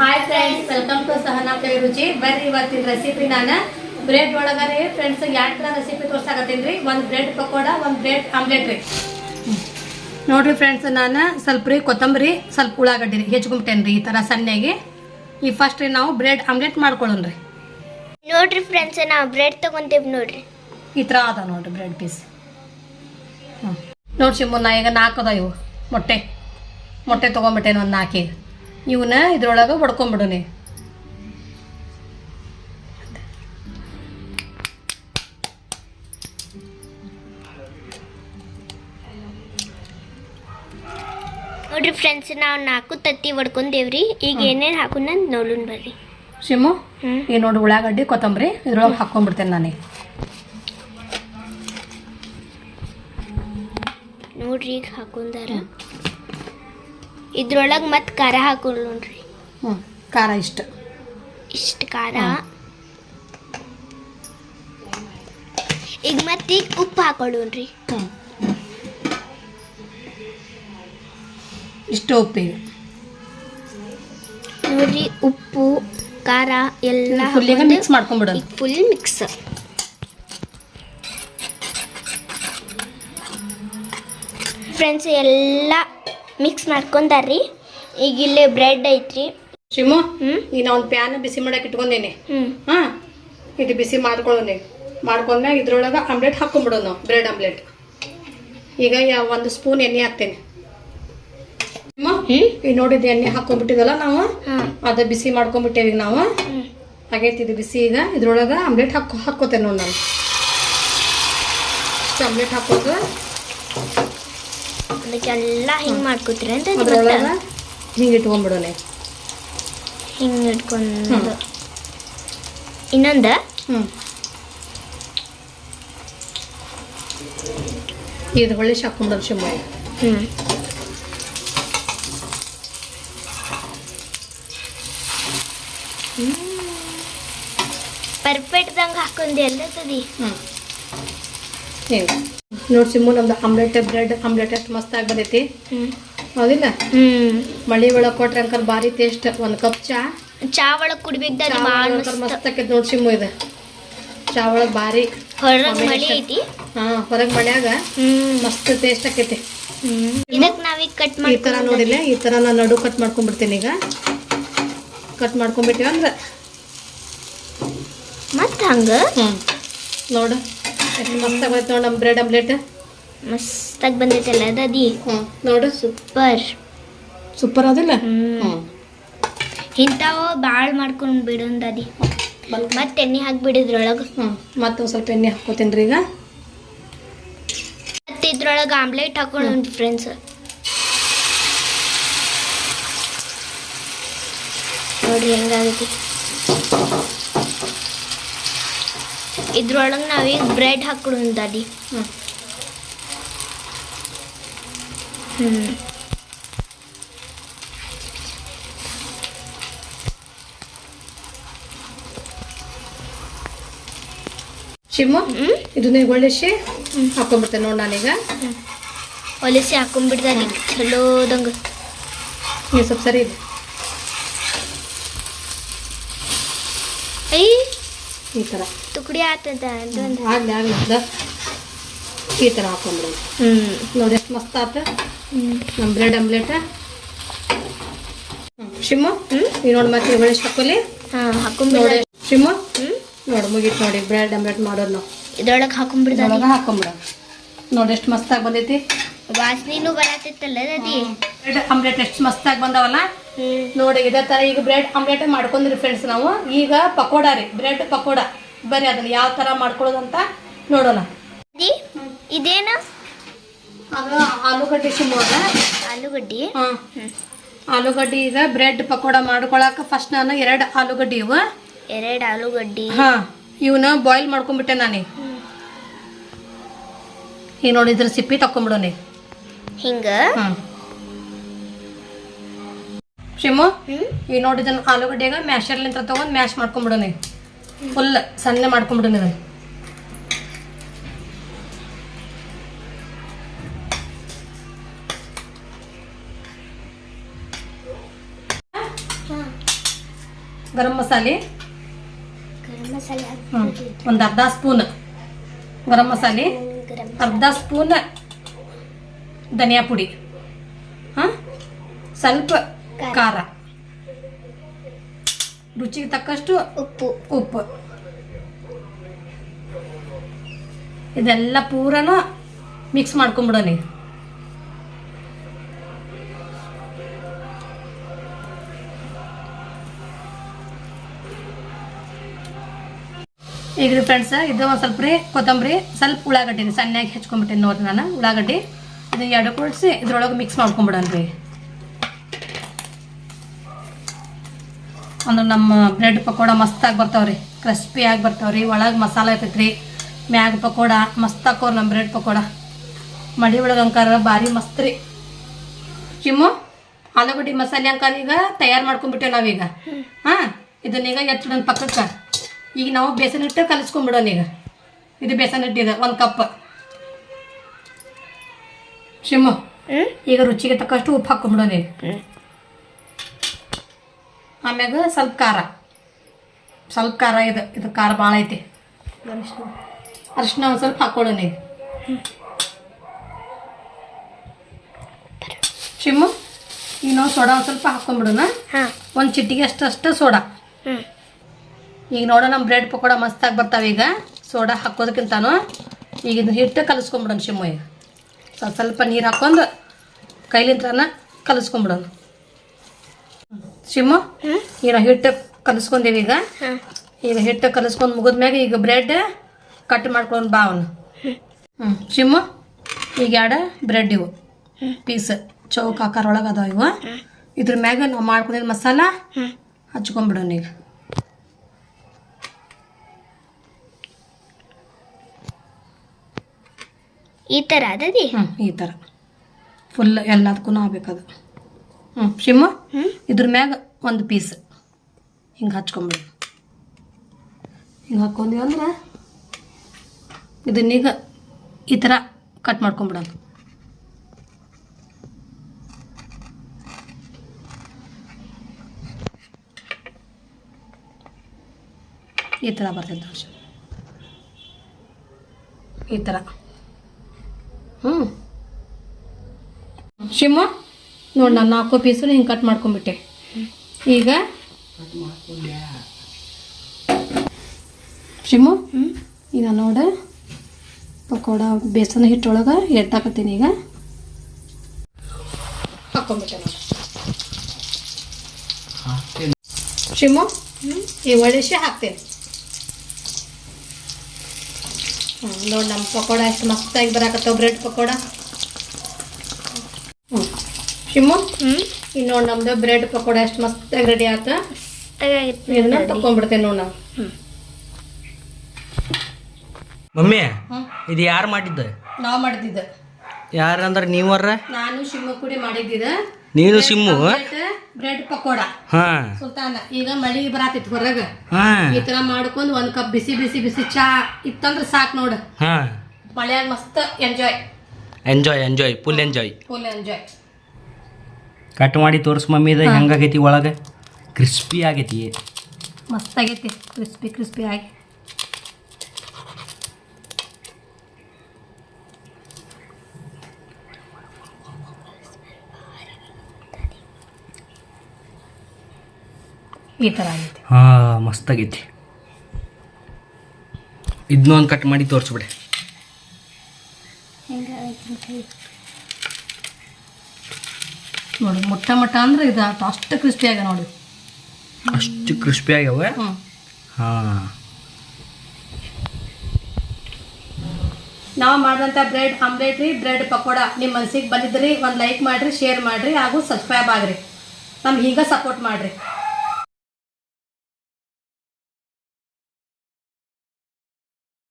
Hi friends welcome to Sahana ಕೈ ರುಚಿ ಬರ್ರಿ ಇವತ್ತಿನ ರೆಸಿಪಿ ನಾನು. ಬ್ರೆಡ್ ಒಳಗರೆ ಫ್ರೆಂಡ್ಸ್ ಎರಡು ಥರ ರೆಸಿಪಿ ತೋರ್ಸಾಕತ್ತೀನಿ. ರೀ ಒಂದು ಬ್ರೆಡ್ ಪಕೋಡ ಒಂದು ಬ್ರೆಡ್ ಆಮ್ಲೆಟ್ ರೀ. ನೋಡ್ರಿ ಫ್ರೆಂಡ್ಸ್ ನಾನು ಸ್ವಲ್ಪ ರೀ ಕೊತ್ತಂಬರಿ ಸ್ವಲ್ಪ ಉಳ್ಳಾಗಡ್ಡಿ ರೀ ಹೆಚ್ಕೊಂಬಿಟ್ಟೇನೆ ರೀ ಈ ಥರ ಸಣ್ಣಗೆ. ಈ ಫಸ್ಟ್ ರೀ ನಾವು ಬ್ರೆಡ್ ಆಮ್ಲೆಟ್ ಮಾಡ್ಕೊಳ್ಳೋಣ ರೀ. ನೋಡ್ರಿ ಫ್ರೆಂಡ್ಸ್ ನಾವು ಬ್ರೆಡ್ ತೊಗೊತೀವಿ ನೋಡ್ರಿ. ಈ ಥರ ಅದ ನೋಡ್ರಿ ಬ್ರೆಡ್ ಪೀಸ್ ಹ್ಞೂ ನೋಡಿ ಮುನ್ನ ಈಗ ನಾಲ್ಕು ಅದ ಇವು. ಮೊಟ್ಟೆ. ಮೊಟ್ಟೆ ತೊಗೊಂಬಿಟ್ಟೇನೆ ಒಂದು ನಾಲ್ಕು ಇವನ್ನ ಇದ್ರೊಳಗೆ ಬಡ್ಕೊಂಬಿಡುನಿ ನೋಡ್ರಿ ಫ್ರೆಂಡ್ಸ್ ನಾವು ನಾಲ್ಕು ತತ್ತಿ ಹೊಡ್ಕೊಂಡೇವ್ರಿ. ಈಗ ಏನೇನು ಹಾಕೋಣ ನೋಡೋಣ ಬರ್ರಿ. ಶಿಮು ಈಗ ನೋಡಿ ಉಳ್ಳಾಗಡ್ಡಿ ಕೊತ್ತಂಬರಿ ಇದ್ರೊಳಗೆ ಹಾಕ್ಕೊಂಡ್ಬಿಡ್ತೇನೆ ನಾನು. ನೋಡ್ರಿ ಈಗ ಹಾಕೊಂಡಾರ. ಇದ್ರೊಳಗೆ ಮತ್ತೆ ಖಾರ ಹಾಕೊಳ್ಳೋಣ್ರಿ ಹ್ಞೂ ಖಾರ ಇಷ್ಟ. ಇಷ್ಟು ಖಾರ. ಈಗ ಮತ್ತೆ ಈಗ ಉಪ್ಪು ಹಾಕೊಳ್ಳೋಣ್ರಿ ಹ್ಞೂ ಇಷ್ಟು ಉಪ್ಪಿಗೆ ನೋಡ್ರಿ ಉಪ್ಪು ಖಾರ ಎಲ್ಲ ಫುಲ್ಲಿಗೆ ಮಿಕ್ಸ್ ಮಾಡ್ಕೊಂಬಿಡೋಣ. ಈಗ ಫುಲ್ ಮಿಕ್ಸ್ ಫ್ರೆಂಡ್ಸ್ ಎಲ್ಲ ಮಿಕ್ಸ್ ಮಾಡ್ಕೊಂಡಾರ್ರಿ. ಈಗ ಇಲ್ಲಿ ಬ್ರೆಡ್ ಐತ್ರಿ. ಶಿಮು ಈಗ ನಾ ಒಂದು ಪ್ಯಾನ್ ಬಿಸಿ ಮಾಡಕ್ಕೆ ಇಟ್ಕೊಂಡೇನಿ. ಹ್ಞೂ ಹಾಂ? ಇದು ಬಿಸಿ ಮಾಡ್ಕೊಳ್ಳೋಣ. ಮಾಡ್ಕೊಂಡ್ಮ್ಯಾಗ ಇದ್ರೊಳಗೆ ಆಮ್ಲೆಟ್ ಹಾಕೊಂಡ್ಬಿಡೋದು ನಾವು ಬ್ರೆಡ್ ಆಮ್ಲೆಟ್ ಈಗ ಯಾವ ಒಂದು ಸ್ಪೂನ್ ಎಣ್ಣೆ ಹಾಕ್ತೇನೆ. ಹ್ಞೂ ಈಗ ನೋಡಿದ್ದು ಎಣ್ಣೆ ಹಾಕೊಂಡ್ಬಿಟ್ಟಿದಲ್ಲ ನಾವು? ಹಾಂ. ಅದ ಬಿಸಿ ಮಾಡ್ಕೊಂಡ್ಬಿಟ್ಟೇವಿ ಈಗ ನಾವು? ಹ್ಞೂ ಆಗೈತಿ ಇದು ಬಿಸಿ ಈಗ. ಇದ್ರೊಳಗೆ ಆಮ್ಲೆಟ್ ಹಾಕೋ ಹಾಕ್ಕೋತೇನೆ ನೋಡಿ ನಾನು. ಆಮ್ಲೆಟ್ ಹಾಕೋದು. ಅದಕ್ಕೆಲ್ಲ ಹಿಂಗೆ ಮಾಡ್ಕೊತೀರಿ ಅಂತ ಅದ್ರೊಳಗೆ ಹಿಂಗೆ ಇಟ್ಕೊಂಡ್ಬಿಡೋಣ. ಹಿಂಗೆ ಇಟ್ಕೊಂಡು ಇನ್ನೊಂದು? ಹ್ಞೂ ಇದು ಹೊಳ್ಳಿ ಹಾಕೊಂಡ್ಬಿಡೋಣ ಶಿಮ್ಮ ಹ್ಞೂ ಪರ್ಫೆಕ್ಟ್ದಂಗೆ ಹಾಕೊಂಡಿ ಅಲ್ಲ ತದಿ ಹ್ಞೂ ನೋಡಿ ಸಿಮ್ಮು ನಮ್ದು ಆಮ್ಲೆಟ್ ಬ್ರೆಡ್ ಆಮ್ಲೆಟ್ ಎಷ್ಟು ಮಸ್ತಾಗಿ ಬಂದೈತಿ. ಹೌದಿಲ್ಲ? ಮಳಿ ಒಳಗೆ ಕೊಟ್ರೆ ಅಂಕಲ್ ಭಾರಿ ಟೇಸ್ಟ್ ಒಂದು ಕಪ್ ಚಾ. ಚಾ ಒಳಗೆ ಕುಡಿಬೇಕು ಮಸ್ತ್. ಆಕೈತಿ ನೋಡಿ ಸಿಮ್ಮು ಇದು. ಚಾ ಒಳಗೆ ಭಾರಿ ಹೊರಗೆ ಮಳಿ ಐತಿ? ಹಾ ಹೊರಗೆ ಮಳ್ಯಾಗ ಮಸ್ತ್ ಟೇಸ್ಟ್ ಆಕೈತಿ. ಕಟ್ ಈ ತರ ನೋಡಿಲ್ಲ? ಈ ಥರ ನಾನು ನಡು ಕಟ್ ಮಾಡ್ಕೊಂಡ್ಬಿಡ್ತೀನಿ ಈಗ. ಕಟ್ ಮಾಡ್ಕೊಂಡ್ಬಿಟ್ಟಿವಂದ್ರೆ ಮತ್ತೆ ಹಂಗೆ? ಹ್ಞೂ ನೋಡು. ಮಸ್ತಾಗಿ ಬಂತು ನೋಡಿ ನಮ್ಮ ಬ್ರೆಡ್ ಆಮ್ಲೆಟ್. ಮಸ್ತಾಗಿ ಬಂದೈತಲ್ಲ ಅದಿ ಹ್ಞೂ ನೋಡು. ಸೂಪರ್. ಸೂಪರ್ ಅದಿಲ್ಲ? ಹ್ಞೂ ಇಂಥವು ಭಾಳ ಮಾಡ್ಕೊಂಡು ಬಿಡೋನ್ ದಾದಿ ಮತ್ತೆ ಎಣ್ಣೆ ಹಾಕ್ಬಿಡಿದ್ರೊಳಗೆ ಹ್ಞೂ ಮತ್ತೆ ಒಂದು ಸ್ವಲ್ಪ ಎಣ್ಣೆ ಹಾಕ್ಕೋತೀನಿ ರೀ ಈಗ. ಮತ್ತೆ ಇದ್ರೊಳಗೆ ಆಮ್ಲೆಟ್ ಹಾಕೊಂಡು ಫ್ರೆಂಡ್ಸ್ ನೋಡಿ ಹೆಂಗಾಗೈತಿ. ಇದ್ರೊಳಗೆ ನಾವೀಗ ಬ್ರೆಡ್ ಹಾಕೊಂಡು ದಾದಿ. ಹ್ಞೂ ಹ್ಞೂ ಹ್ಞೂ ಇದನ್ನ ಒಳ್ಳೆಸಿ ಹಾಕೊಂಡ್ಬಿಡ್ತೇನೆ ನೋಡಿ ನಾನೀಗ. ಹೊಲಿಸಿ ಚಲೋ ಚಲೋದಂಗೆ ನೀವು ಸ್ವಲ್ಪ ಸರಿ ಇದೆ ಐ ಈ ಥರ ತುಕಡಿ ಆತದ ಆಗಲಿ ಆಗಲಿ ಈ ಥರ ಹಾಕೊಂಡ್ಬಿಡೋಣ ಹ್ಞೂ ನೋಡಿ ಎಷ್ಟು ಮಸ್ತ್ ಆತ. ನಮ್ಮ ಬ್ರೆಡ್ ಆಮ್ಲೆಟ್. ಶಿಮ್ಮು ಹ್ಞೂ ಈಗ ನೋಡಿ ಮತ್ತೆ ಒಳ್ಳೆ ಹಾಕೊಲಿ? ಹಾಂ ನೋಡಿ ಶಿಮ್ಮು ಹ್ಞೂ ನೋಡಿ ಮುಗೀತು ನೋಡಿ ಬ್ರೆಡ್ ಆಮ್ಲೆಟ್ ಮಾಡೋದು ನಾವು. ಇದ್ರೊಳಗೆ ಹಾಕೊಂಡ್ಬಿಡ್ದಾದಿ ಹಾಕೊಂಡ್ಬಿಡ. ನೋಡಿ ಎಷ್ಟು ಮಸ್ತಾಗಿ ಬಂದೈತಿ. ವಾಸನೆನೂ ಬರತ್ತಿತ್ತಲ್ಲ ದದಿ? ಬ್ರೆಡ್ ಆಮ್ಲೆಟ್ ಎಷ್ಟು ಮಸ್ತಾಗಿ ಬಂದವಲ್ಲ? ನೋಡಿ ಇದೇ ಥರ ಈಗ ಬ್ರೆಡ್ ಆಮ್ಲೆಟ್ ಮಾಡ್ಕೊಂಡ್ರಿ ಫ್ರೆಂಡ್ಸ್ ನಾವು. ಈಗ ಪಕೋಡ ರೀ ಬ್ರೆಡ್ ಪಕೋಡ. ಬರ್ರಿ ಅದನ್ನ ಯಾವ ಥರ ಮಾಡ್ಕೊಳ್ಳೋದಂತ ನೋಡೋಣ. ಇದೇನು? ಅದು ಆಲೂಗಡ್ಡೆ ಶಿಮ್ಮು ಆಲೂಗಡ್ಡೆ ಆಲೂಗಡ್ಡಿ? ಹಾಂ. ಆಲೂಗಡ್ಡೆ ಈಗ ಬ್ರೆಡ್ ಪಕೋಡ ಮಾಡ್ಕೊಳಕ್ಕೆ ಫಸ್ಟ್ ನಾನು ಎರಡು ಆಲೂಗಡ್ಡೆ ಇವು. ಎರಡು ಆಲೂಗಡ್ಡಿ. ಹಾಂ ಇವನ್ನ ಬಾಯ್ಲ್ ಮಾಡ್ಕೊಂಡ್ಬಿಟ್ಟೆ ನಾನು. ಈಗ ನೋಡಿ ಇದ್ರ ಸಿಪ್ಪಿ ತಕೊಂಡ್ಬಿಡೋಣ ಹಿಂಗ? ಹ್ಞೂ ಈ ಹ್ಮ್? ಈಗ ನೋಡಿ ಇದನ್ನ ಆಲೂಗಡ್ಡೆಗ ಮ್ಯಾಶರ್ಲಿಂತ ತಗೊಂಡು ಮ್ಯಾಶ್ ಮಾಡ್ಕೊಂಡ್ಬಿಡೋಣ ಫುಲ್ ಸಣ್ಣ ಮಾಡ್ಕೊಂಬಿಡೋನಿ ಇದನ್ನ ಗರಂ ಮಸಾಲೆ. ಒಂದು ಅರ್ಧ ಸ್ಪೂನ್ ಗರಂ ಮಸಾಲೆ. ಅರ್ಧ ಸ್ಪೂನ್ ಧನಿಯಾ ಪುಡಿ. ಹಾಂ? ಸ್ವಲ್ಪ ಖಾರ. ರುಚಿಗೆ ತಕ್ಕಷ್ಟು ಉಪ್ಪು. ಉಪ್ಪು. ಇದೆಲ್ಲ ಪೂರನು ಮಿಕ್ಸ್ ಮಾಡ್ಕೊಂಬಿಡೋಣ ಈಗ ಈಗ ಫ್ರೆಂಡ್ಸ್ ಇದು ಒಂದು ಸ್ವಲ್ಪ ರೀ ಕೊತ್ತಂಬರಿ ಸ್ವಲ್ಪ ಉಳ್ಳಾಗಡ್ಡಿ ಸಣ್ಣಗೆ ಹೆಚ್ಕೊಂಡ್ಬಿಟ್ಟಿನಿ ನೋಡ್ರಿ ನಾನು ಉಳ್ಳಾಗಡ್ಡಿ. ಇದು ಎರಡು ಕೊಡಿಸಿ ಇದ್ರೊಳಗೆ ಮಿಕ್ಸ್ ಮಾಡ್ಕೊಂಬಿಡೋಣ ರೀ. ಅಂದ್ರೆ ನಮ್ಮ ಬ್ರೆಡ್ ಪಕೋಡ ಮಸ್ತಾಗಿ ಬರ್ತಾವ್ರಿ ಕ್ರಿಸ್ಪಿಯಾಗಿ ಬರ್ತಾವ್ರಿ ಒಳಗೆ ಮಸಾಲೆ ಇರ್ತೈತ್ರಿ ಮ್ಯಾಗ ಪಕೋಡ ಮಸ್ತ್ ಹಾಕೋರು ನಮ್ಮ ಬ್ರೆಡ್ ಪಕೋಡ. ಮಡಿ ಒಳಗೆ ಅಂಕಾರ ಭಾರಿ ಮಸ್ತ್ ರೀ. ಚಿಮ್ಮು ಆಲೂಗಡ್ಡೆ ಮಸಾಲೆ ಅಂಕಾರ ಈಗ ತಯಾರು ಮಾಡ್ಕೊಂಡ್ಬಿಟ್ಟೇವೆ ನಾವೀಗ ಹಾಂ ಇದನ್ನೀಗ ಎತ್ತಿಡೋಣ ಪಕ್ಕಕ್ಕೆ. ಈಗ ನಾವು ಬೇಸನ್ ಹಿಟ್ಟು ಕಲಿಸ್ಕೊಂಡ್ಬಿಡೋಣ ಈಗ. ಇದು ಬೇಸನ್ ಹಿಟ್ಟಿದೆ ಒಂದು ಕಪ್. ಶಿಮ್ಮು ಈಗ ರುಚಿಗೆ ತಕ್ಕಷ್ಟು ಉಪ್ಪು ಹಾಕೊಂಡ್ಬಿಡೋಣ ಈಗ. ಆಮ್ಯಾಗ ಸ್ವಲ್ಪ ಖಾರ. ಸ್ವಲ್ಪ ಖಾರ ಇದು ಇದು ಖಾರ ಭಾಳ ಐತಿ. ಅರಿಶಿನ ಒಂದು ಸ್ವಲ್ಪ ಹಾಕೊಳ್ಳೋಣ ನೀವು ಶಿಮ್ಮು ಈಗ ನಾವು ಸೋಡಾ ಒಂದು ಸ್ವಲ್ಪ ಹಾಕೊಂಡ್ಬಿಡೋಣ ಹಾಂ. ಒಂದು ಚಿಟ್ಟಿಗೆ ಅಷ್ಟು ಅಷ್ಟು ಸೋಡಾ. ಹ್ಞೂ ಈಗ ನೋಡೋ ನಮ್ಮ ಬ್ರೆಡ್ ಪಕೋಡ ಮಸ್ತಾಗಿ ಬರ್ತಾವೆ ಈಗ. ಸೋಡಾ ಹಾಕೋದಕ್ಕಿಂತಾನು. ಈಗ ಇದನ್ನ ಹಿಟ್ಟು ಕಲಿಸ್ಕೊಂಬಿಡೋಣ ಶಿಮ್ಮು ಈಗ. ಸ್ವಲ್ಪ ಸ್ವಲ್ಪ ನೀರು ಹಾಕೊಂಡು ಕೈಲಿಂತ್ರನ ಕಲಿಸ್ಕೊಂಬಿಡೋಣ. ಶಿಮ್ಮು ಈಗ ಹಿಟ್ಟು ಕಲಿಸ್ಕೊಂಡೀವಿ ಈಗ. ಈಗ ಹಿಟ್ಟು ಕಲಿಸ್ಕೊಂಡು ಮುಗಿದ್ಮ್ಯಾಗ ಈಗ ಬ್ರೆಡ್ ಕಟ್ ಮಾಡ್ಕೊಂಡು ಬಾ ಅವನು. ಹ್ಞೂ ಶಿಮ್ಮು ಈಗ ಎರಡು ಬ್ರೆಡ್ ಇವು. ಪೀಸ್ ಚೌಕ ಆಕಾರ ಒಳಗೆ ಅದಾವ ಇವು. ಇದ್ರ ಮ್ಯಾಗ ನಾವು ಮಾಡ್ಕೊಂಡಿದ್ ಮಸಾಲ ಹಚ್ಕೊಂಡ್ಬಿಡೋಣ ಈಗ. ಈ ಥರ ಅದದಿ? ಹ್ಞೂ ಈ ಥರ ಫುಲ್ ಎಲ್ಲದಕ್ಕೂ ಆಗ್ಬೇಕದು ಹ್ಞೂ ಶಿಮ್ಮು ಇದ್ರ ಮ್ಯಾಗ ಒಂದು ಪೀಸ್ ಹಿಂಗೆ ಹಚ್ಕೊಂಬಿಡಿ. ಹಿಂಗೆ ಹಾಕ್ಕೊಂಡ್ವಿ ಅಂದ್ರೆ ಇದನ್ನೀಗ ಈ ಥರ ಕಟ್ ಮಾಡ್ಕೊಂಬಿಡೋಣ. ಈ ಥರ ಬರ್ತೈತೆ ಈ ಥರ ಹ್ಞೂ ಶಿಮ್ಮ ನೋಡಿ ನಾನು ನಾಲ್ಕು ಪೀಸು ಹಿಂಗೆ ಕಟ್ ಮಾಡ್ಕೊಂಬಿಟ್ಟೆ. ಈಗ ಶಿಮು ಈಗ ನೋಡ, ಪಕೋಡ ಬೇಸನ್ ಹಿಟ್ಟೊಳಗೆ ಎತ್ತಾಕತ್ತೀನಿ ಈಗ. ಹಾಕೊಂಡ್ಬಿಟ್ಟೆ ನೋಡಿ. ಶಿಮು ಈ ಒಳಿಸಿ ಹಾಕ್ತೀನಿ. ನೋಡಿ ನಮ್ಮ ಪಕೋಡ ಎಷ್ಟು ಮಸ್ತಾಗಿ ಬರಾಕತ್ತವ ಬ್ರೆಡ್ ಪಕೋಡ. ಶಿಮ್ಮು ಈಗ ನೋಡಿ ನಮ್ದು ಬ್ರೆಡ್ ಪಕೋಡ ಎಷ್ಟು ಮಸ್ತಾಗಿ ರೆಡಿ ಆತ. ತಕೊಂಡ್ಬಿಡ್ತೇನೆ ಇದನ್ನ ತಕೊಂಡ್ಬಿಡ್ತೇವೆ ನೋಡಿ ನಾವು. ಮಮ್ಮಿ ಇದು ಯಾರು ಮಾಡಿದ್ದ? ನಾವು ಮಾಡಿದ್ದಿದ್ದ. ಯಾರಂದ್ರ ನೀವರ ನಾನು ಶಿಮ್ಮು ಕೂಡಿ ಮಾಡಿದ್ದಿದ ನೀನು ಸಿಮ್ಮು ಬ್ರೆಡ್ ಪಕೋಡ. ಹಾ. ಸುಲ್ತಾನ ಈಗ ಮಳಿ ಬರಾತಿತ್ತು ಹೊರಗ. ಹಾ. ಈ ತರ ಮಾಡ್ಕೊಂಡು ಒಂದ್ ಕಪ್ ಬಿಸಿ ಬಿಸಿ ಬಿಸಿ ಚಾ ಇತ್ತಂದ್ರ ಸಾಕ್ ನೋಡು. ಮಳ್ಯಾಗ ಮಸ್ತ್ enjoy enjoy enjoy full enjoy full enjoy cut ಮಾಡಿ ತೋರ್ಸ್ ಮಮ್ಮಿ ಇದು ಹೆಂಗಾಗೈತಿ ಒಳಗೆ? ಕ್ರಿಸ್ಪಿ ಆಗೈತಿ. ಮಸ್ತ್ ಆಗೈತಿ ಕ್ರಿಸ್ಪಿ ಕ್ರಿಸ್ಪಿ ಆಗಿ. ಈ ಥರ ಆಗೈತಿ. ಹಾ ಮಸ್ತ್ ಆಗೈತಿ ಇದನ್ನೂ ಒಂದು ಕಟ್ ಮಾಡಿ ತೋರಿಸ್ಬಿಡೆ ನೋಡಿ ಮುಟ್ಟ ಮಟ್ಟ ಅಂದ್ರೆ ಇದು ಅಷ್ಟು ಕ್ರಿಸ್ಪಿ ಆಗ ನೋಡಿ. ಅಷ್ಟು ಕ್ರಿಸ್ಪಿ ಆಗ್ಯಾವ ಹಾ. ನಾವು ಮಾಡಿದಂಥ ಬ್ರೆಡ್ ಆಮ್ಲೆಟ್ ರೀ ಬ್ರೆಡ್ ಪಕೋಡ. ನಿಮ್ಮ ಮನ್ಸಿಗೆ ಬಂದಿದ್ರಿ ಒಂದು ಲೈಕ್ ಮಾಡಿರಿ ಶೇರ್ ಮಾಡಿರಿ ಹಾಗೂ ಸಬ್ಸ್ಕ್ರೈಬ್ ಆಗ್ರಿ. ನಮ್ಗೆ ಹೀಗೆ ಸಪೋರ್ಟ್ ಮಾಡಿರಿ.